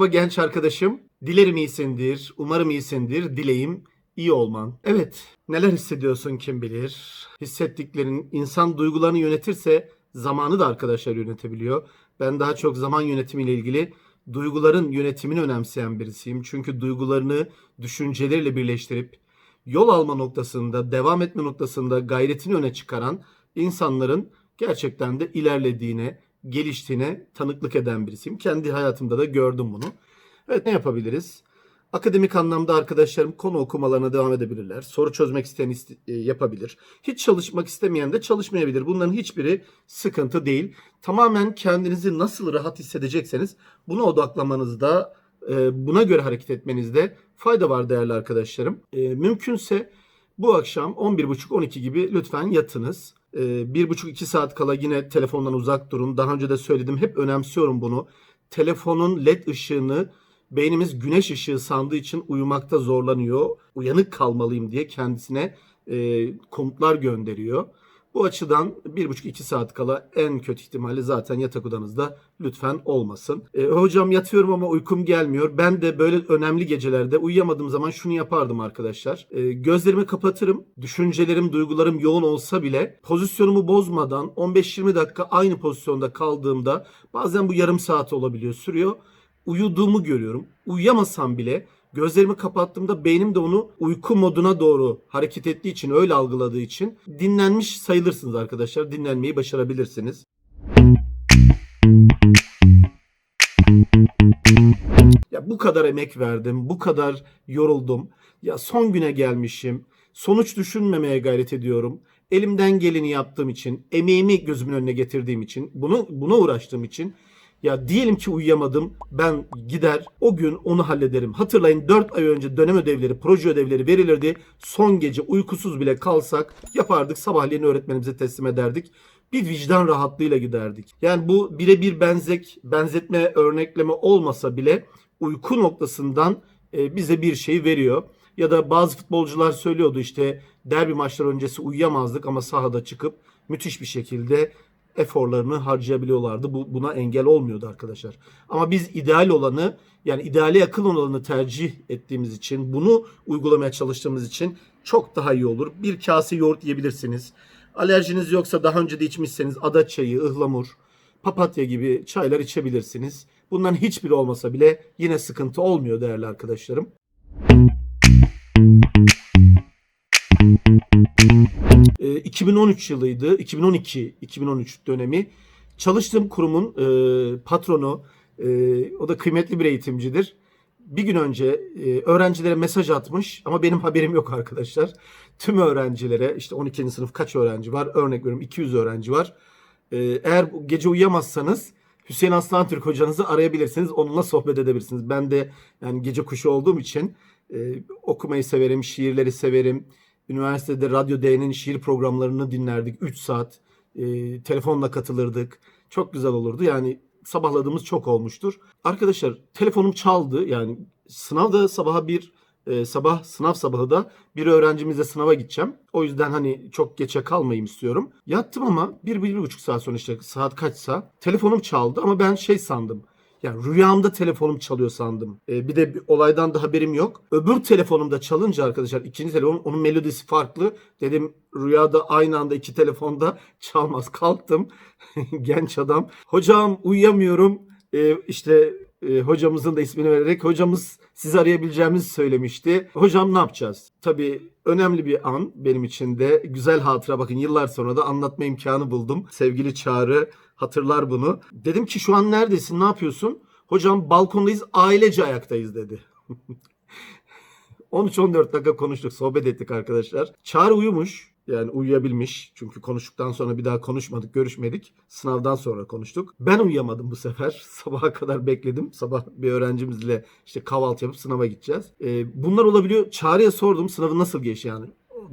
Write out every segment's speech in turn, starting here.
Merhaba genç arkadaşım. Dilerim iyisindir, umarım iyisindir, dileğim iyi olman. Evet, neler hissediyorsun kim bilir. Hissettiklerin insan duygularını yönetirse zamanı da arkadaşlar yönetebiliyor. Ben daha çok zaman yönetimiyle ilgili duyguların yönetimini önemseyen birisiyim. Çünkü duygularını düşünceleriyle birleştirip yol alma noktasında, devam etme noktasında gayretini öne çıkaran insanların gerçekten de ilerlediğine, geliştiğine tanıklık eden birisiyim. Kendi hayatımda da gördüm bunu. Evet ne yapabiliriz? Akademik anlamda arkadaşlarım konu okumalarına devam edebilirler. Soru çözmek isteyen iste- e, yapabilir. Hiç çalışmak istemeyen de çalışmayabilir. Bunların hiçbiri sıkıntı değil. Tamamen kendinizi nasıl rahat hissedecekseniz buna odaklanmanızda, e, buna göre hareket etmenizde fayda var değerli arkadaşlarım. E, Mümkünse bu akşam 11.30-12 gibi lütfen yatınız. Ee, bir buçuk iki saat kala yine telefondan uzak durun. Daha önce de söyledim hep önemsiyorum bunu. Telefonun led ışığını beynimiz güneş ışığı sandığı için uyumakta zorlanıyor. Uyanık kalmalıyım diye kendisine e, komutlar gönderiyor. Bu açıdan bir buçuk iki saat kala en kötü ihtimalle zaten yatak odanızda lütfen olmasın. E, hocam yatıyorum ama uykum gelmiyor. Ben de böyle önemli gecelerde uyuyamadığım zaman şunu yapardım arkadaşlar. E, gözlerimi kapatırım. Düşüncelerim, duygularım yoğun olsa bile pozisyonumu bozmadan 15-20 dakika aynı pozisyonda kaldığımda bazen bu yarım saat olabiliyor, sürüyor. Uyuduğumu görüyorum. Uyuyamasam bile Gözlerimi kapattığımda beynim de onu uyku moduna doğru hareket ettiği için, öyle algıladığı için dinlenmiş sayılırsınız arkadaşlar. Dinlenmeyi başarabilirsiniz. Ya bu kadar emek verdim, bu kadar yoruldum. Ya son güne gelmişim. Sonuç düşünmemeye gayret ediyorum. Elimden geleni yaptığım için, emeğimi gözümün önüne getirdiğim için, bunu buna uğraştığım için ya diyelim ki uyuyamadım. Ben gider o gün onu hallederim. Hatırlayın 4 ay önce dönem ödevleri, proje ödevleri verilirdi. Son gece uykusuz bile kalsak yapardık. Sabahleyin öğretmenimize teslim ederdik. Bir vicdan rahatlığıyla giderdik. Yani bu birebir benzek, benzetme, örnekleme olmasa bile uyku noktasından e, bize bir şey veriyor. Ya da bazı futbolcular söylüyordu işte derbi maçları öncesi uyuyamazdık ama sahada çıkıp müthiş bir şekilde eforlarını harcayabiliyorlardı. Bu buna engel olmuyordu arkadaşlar. Ama biz ideal olanı yani ideale yakın olanı tercih ettiğimiz için bunu uygulamaya çalıştığımız için çok daha iyi olur. Bir kase yoğurt yiyebilirsiniz. Alerjiniz yoksa daha önce de içmişseniz ada çayı, ıhlamur, papatya gibi çaylar içebilirsiniz. Bunların hiçbiri olmasa bile yine sıkıntı olmuyor değerli arkadaşlarım. 2013 yılıydı. 2012 2013 dönemi. Çalıştığım kurumun e, patronu e, o da kıymetli bir eğitimcidir. Bir gün önce e, öğrencilere mesaj atmış ama benim haberim yok arkadaşlar. Tüm öğrencilere işte 12. sınıf kaç öğrenci var? Örnek veriyorum 200 öğrenci var. E, eğer gece uyuyamazsanız Hüseyin Aslan Türk hocanızı arayabilirsiniz. Onunla sohbet edebilirsiniz. Ben de yani gece kuşu olduğum için e, okumayı severim, şiirleri severim. Üniversitede Radyo D'nin şiir programlarını dinlerdik. 3 saat e, telefonla katılırdık. Çok güzel olurdu. Yani sabahladığımız çok olmuştur. Arkadaşlar telefonum çaldı. Yani sınavda sabaha bir e, sabah sınav sabahı da bir öğrencimizle sınava gideceğim. O yüzden hani çok geçe kalmayayım istiyorum. Yattım ama bir, bir, bir buçuk saat sonra işte saat kaçsa telefonum çaldı ama ben şey sandım. Yani rüyamda telefonum çalıyor sandım. Ee, bir de bir olaydan da haberim yok. Öbür telefonumda çalınca arkadaşlar ikinci telefon onun melodisi farklı. Dedim rüyada aynı anda iki telefonda çalmaz. Kalktım genç adam. Hocam uyuyamıyorum. Ee, işte e, hocamızın da ismini vererek hocamız sizi arayabileceğimizi söylemişti. Hocam ne yapacağız? Tabii önemli bir an benim için de. Güzel hatıra bakın yıllar sonra da anlatma imkanı buldum. Sevgili Çağrı hatırlar bunu. Dedim ki şu an neredesin ne yapıyorsun? Hocam balkondayız ailece ayaktayız dedi. 13-14 dakika konuştuk, sohbet ettik arkadaşlar. Çağrı uyumuş. Yani uyuyabilmiş. Çünkü konuştuktan sonra bir daha konuşmadık, görüşmedik. Sınavdan sonra konuştuk. Ben uyuyamadım bu sefer. Sabaha kadar bekledim. Sabah bir öğrencimizle işte kahvaltı yapıp sınava gideceğiz. Ee, bunlar olabiliyor. Çağrı'ya sordum sınavı nasıl geçti yani.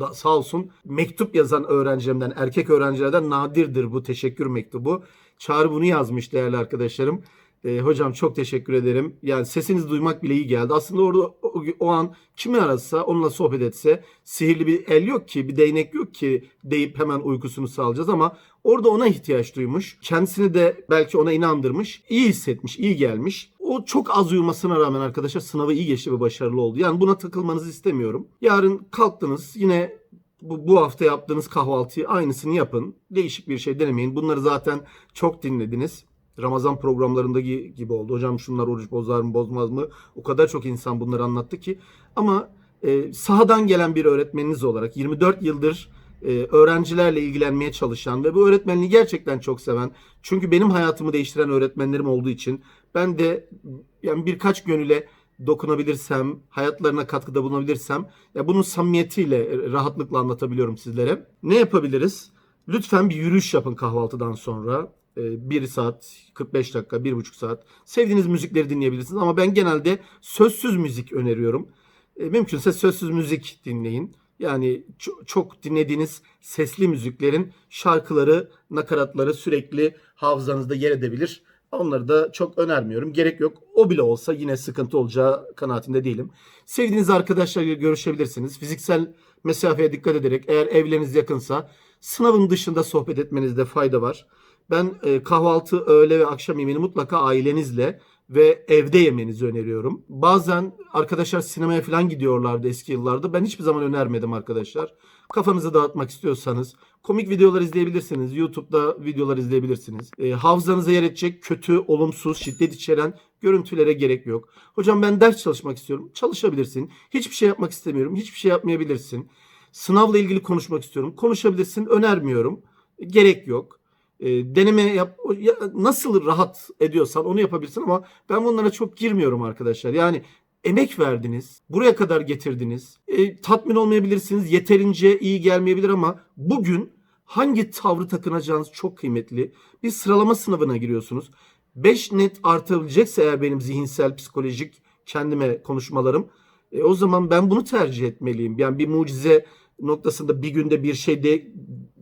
Da, sağ olsun mektup yazan öğrencilerimden, erkek öğrencilerden nadirdir bu teşekkür mektubu. Çağrı bunu yazmış değerli arkadaşlarım. E, hocam çok teşekkür ederim. Yani sesinizi duymak bile iyi geldi. Aslında orada o, o an kimi arasa onunla sohbet etse sihirli bir el yok ki bir değnek yok ki deyip hemen uykusunu sağlayacağız ama orada ona ihtiyaç duymuş. Kendisini de belki ona inandırmış. iyi hissetmiş, iyi gelmiş. O çok az uyumasına rağmen arkadaşlar sınavı iyi geçti ve başarılı oldu. Yani buna takılmanızı istemiyorum. Yarın kalktınız yine bu, bu hafta yaptığınız kahvaltıyı aynısını yapın. Değişik bir şey denemeyin. Bunları zaten çok dinlediniz. Ramazan programlarındaki gibi oldu. Hocam şunlar oruç bozar mı bozmaz mı? O kadar çok insan bunları anlattı ki. Ama e, sahadan gelen bir öğretmeniniz olarak 24 yıldır e, öğrencilerle ilgilenmeye çalışan ve bu öğretmenliği gerçekten çok seven. Çünkü benim hayatımı değiştiren öğretmenlerim olduğu için ben de yani birkaç gönüle dokunabilirsem, hayatlarına katkıda bulunabilirsem ya bunun samimiyetiyle rahatlıkla anlatabiliyorum sizlere. Ne yapabiliriz? Lütfen bir yürüyüş yapın kahvaltıdan sonra. 1 saat, 45 dakika, 1,5 saat. Sevdiğiniz müzikleri dinleyebilirsiniz ama ben genelde sözsüz müzik öneriyorum. E, Mümkünse sözsüz müzik dinleyin. Yani çok dinlediğiniz sesli müziklerin şarkıları, nakaratları sürekli hafızanızda yer edebilir. Onları da çok önermiyorum. Gerek yok. O bile olsa yine sıkıntı olacağı kanaatinde değilim. Sevdiğiniz arkadaşlarla görüşebilirsiniz. Fiziksel mesafeye dikkat ederek eğer evleriniz yakınsa sınavın dışında sohbet etmenizde fayda var. Ben e, kahvaltı, öğle ve akşam yemeğini mutlaka ailenizle ve evde yemenizi öneriyorum. Bazen arkadaşlar sinemaya falan gidiyorlardı eski yıllarda. Ben hiçbir zaman önermedim arkadaşlar. Kafanızı dağıtmak istiyorsanız komik videolar izleyebilirsiniz. YouTube'da videolar izleyebilirsiniz. E, hafızanıza yer edecek kötü, olumsuz, şiddet içeren görüntülere gerek yok. Hocam ben ders çalışmak istiyorum. Çalışabilirsin. Hiçbir şey yapmak istemiyorum. Hiçbir şey yapmayabilirsin. Sınavla ilgili konuşmak istiyorum. Konuşabilirsin. Önermiyorum. Gerek yok. E, deneme yap ya, nasıl rahat ediyorsan onu yapabilirsin ama ben bunlara çok girmiyorum arkadaşlar. Yani emek verdiniz. Buraya kadar getirdiniz. E, tatmin olmayabilirsiniz. Yeterince iyi gelmeyebilir ama bugün hangi tavrı takınacağınız çok kıymetli. Bir sıralama sınavına giriyorsunuz. 5 net artabilecekse eğer benim zihinsel, psikolojik kendime konuşmalarım e, o zaman ben bunu tercih etmeliyim. Yani bir mucize noktasında bir günde bir şey de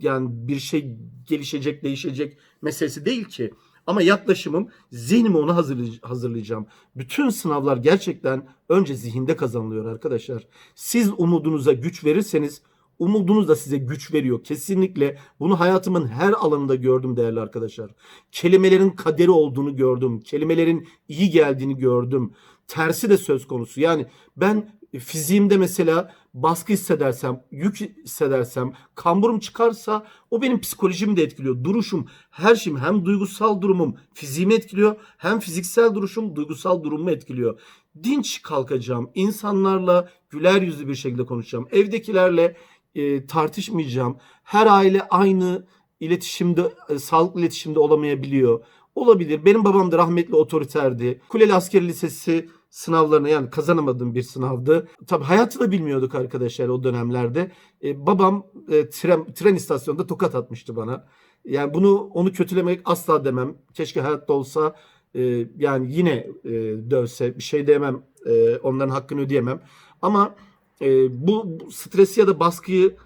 yani bir şey gelişecek, değişecek meselesi değil ki. Ama yaklaşımım zihnimi ona hazırlayacağım. Bütün sınavlar gerçekten önce zihinde kazanılıyor arkadaşlar. Siz umudunuza güç verirseniz umudunuz da size güç veriyor. Kesinlikle bunu hayatımın her alanında gördüm değerli arkadaşlar. Kelimelerin kaderi olduğunu gördüm. Kelimelerin iyi geldiğini gördüm. Tersi de söz konusu. Yani ben fiziğimde mesela baskı hissedersem, yük hissedersem, kamburum çıkarsa o benim psikolojimi de etkiliyor. Duruşum, her şeyim hem duygusal durumum fiziğimi etkiliyor hem fiziksel duruşum duygusal durumumu etkiliyor. Dinç kalkacağım, insanlarla güler yüzlü bir şekilde konuşacağım. Evdekilerle e, tartışmayacağım. Her aile aynı iletişimde, e, sağlıklı iletişimde olamayabiliyor. Olabilir. Benim babam da rahmetli otoriterdi. Kuleli Askeri Lisesi sınavlarına yani kazanamadığım bir sınavdı. Tabi hayatı da bilmiyorduk arkadaşlar o dönemlerde. Ee, babam e, tren, tren istasyonunda tokat atmıştı bana. Yani bunu onu kötülemek asla demem. Keşke hayatta olsa e, yani yine e, dövse bir şey demem. E, onların hakkını ödeyemem. Ama e, bu, bu stresi ya da baskıyı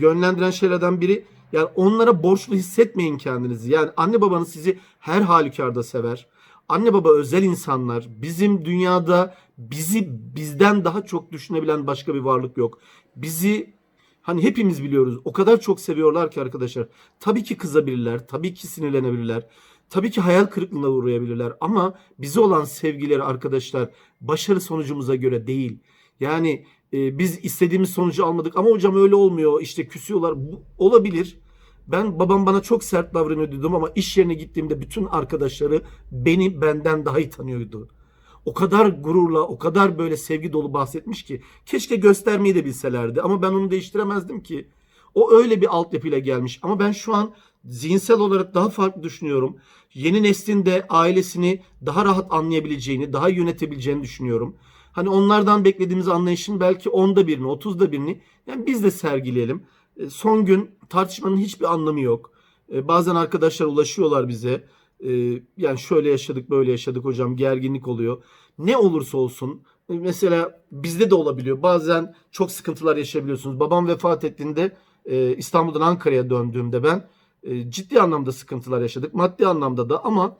yönlendiren şeylerden biri yani onlara borçlu hissetmeyin kendinizi. Yani anne babanız sizi her halükarda sever anne baba özel insanlar. Bizim dünyada bizi bizden daha çok düşünebilen başka bir varlık yok. Bizi hani hepimiz biliyoruz. O kadar çok seviyorlar ki arkadaşlar. Tabii ki kızabilirler, tabii ki sinirlenebilirler. Tabii ki hayal kırıklığına uğrayabilirler ama bize olan sevgileri arkadaşlar başarı sonucumuza göre değil. Yani e, biz istediğimiz sonucu almadık ama hocam öyle olmuyor işte küsüyorlar. Bu, olabilir. Ben babam bana çok sert davranıyordum ama iş yerine gittiğimde bütün arkadaşları beni benden daha iyi tanıyordu. O kadar gururla, o kadar böyle sevgi dolu bahsetmiş ki keşke göstermeyi de bilselerdi ama ben onu değiştiremezdim ki. O öyle bir altyapıyla gelmiş ama ben şu an zihinsel olarak daha farklı düşünüyorum. Yeni neslin de ailesini daha rahat anlayabileceğini, daha yönetebileceğini düşünüyorum. Hani onlardan beklediğimiz anlayışın belki onda birini, otuzda birini yani biz de sergileyelim. E, son gün tartışmanın hiçbir anlamı yok. E, bazen arkadaşlar ulaşıyorlar bize. E, yani şöyle yaşadık böyle yaşadık hocam gerginlik oluyor. Ne olursa olsun mesela bizde de olabiliyor. Bazen çok sıkıntılar yaşayabiliyorsunuz. Babam vefat ettiğinde İstanbul'dan Ankara'ya döndüğümde ben ciddi anlamda sıkıntılar yaşadık. Maddi anlamda da ama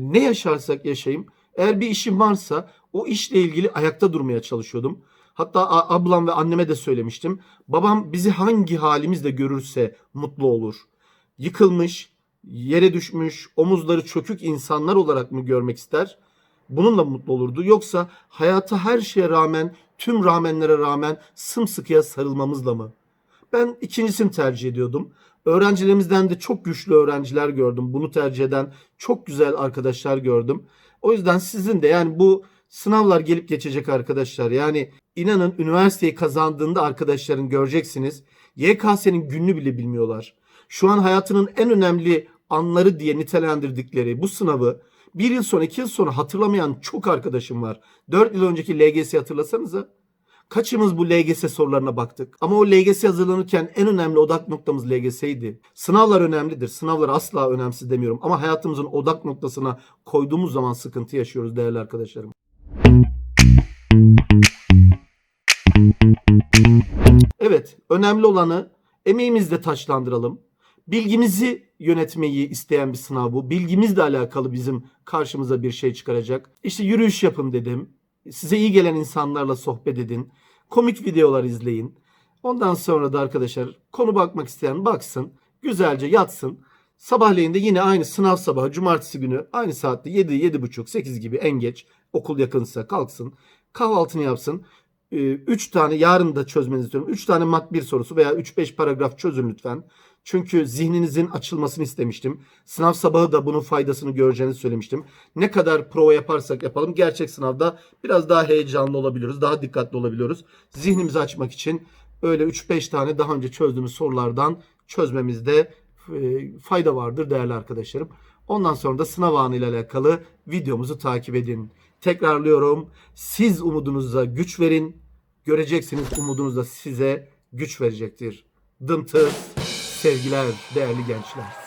ne yaşarsak yaşayayım eğer bir işim varsa o işle ilgili ayakta durmaya çalışıyordum. Hatta ablam ve anneme de söylemiştim. Babam bizi hangi halimizde görürse mutlu olur. Yıkılmış, yere düşmüş, omuzları çökük insanlar olarak mı görmek ister? Bununla mutlu olurdu. Yoksa hayata her şeye rağmen, tüm rağmenlere rağmen sımsıkıya sarılmamızla mı? Ben ikincisini tercih ediyordum. Öğrencilerimizden de çok güçlü öğrenciler gördüm. Bunu tercih eden çok güzel arkadaşlar gördüm. O yüzden sizin de yani bu sınavlar gelip geçecek arkadaşlar. Yani inanın üniversiteyi kazandığında arkadaşların göreceksiniz. YKS'nin gününü bile bilmiyorlar. Şu an hayatının en önemli anları diye nitelendirdikleri bu sınavı bir yıl sonra iki yıl sonra hatırlamayan çok arkadaşım var. Dört yıl önceki LGS'yi hatırlasanıza. Kaçımız bu LGS sorularına baktık? Ama o LGS hazırlanırken en önemli odak noktamız LGS'ydi. Sınavlar önemlidir. Sınavlar asla önemsiz demiyorum. Ama hayatımızın odak noktasına koyduğumuz zaman sıkıntı yaşıyoruz değerli arkadaşlarım. Evet, önemli olanı emeğimizle taçlandıralım. Bilgimizi yönetmeyi isteyen bir sınav bu. Bilgimizle alakalı bizim karşımıza bir şey çıkaracak. İşte yürüyüş yapın dedim. Size iyi gelen insanlarla sohbet edin. Komik videolar izleyin. Ondan sonra da arkadaşlar konu bakmak isteyen baksın. Güzelce yatsın. Sabahleyin de yine aynı sınav sabahı cumartesi günü aynı saatte 7 7.30 8 gibi en geç okul yakınsa kalksın. Kahvaltını yapsın. 3 tane yarın da çözmenizi istiyorum. 3 tane mat 1 sorusu veya 3-5 paragraf çözün lütfen. Çünkü zihninizin açılmasını istemiştim. Sınav sabahı da bunun faydasını göreceğinizi söylemiştim. Ne kadar prova yaparsak yapalım gerçek sınavda biraz daha heyecanlı olabiliyoruz. Daha dikkatli olabiliyoruz. Zihnimizi açmak için öyle 3-5 tane daha önce çözdüğümüz sorulardan çözmemizde e, fayda vardır değerli arkadaşlarım. Ondan sonra da sınav anı ile alakalı videomuzu takip edin. Tekrarlıyorum. Siz umudunuza güç verin. Göreceksiniz umudunuz da size güç verecektir. Dımtız, sevgiler değerli gençler.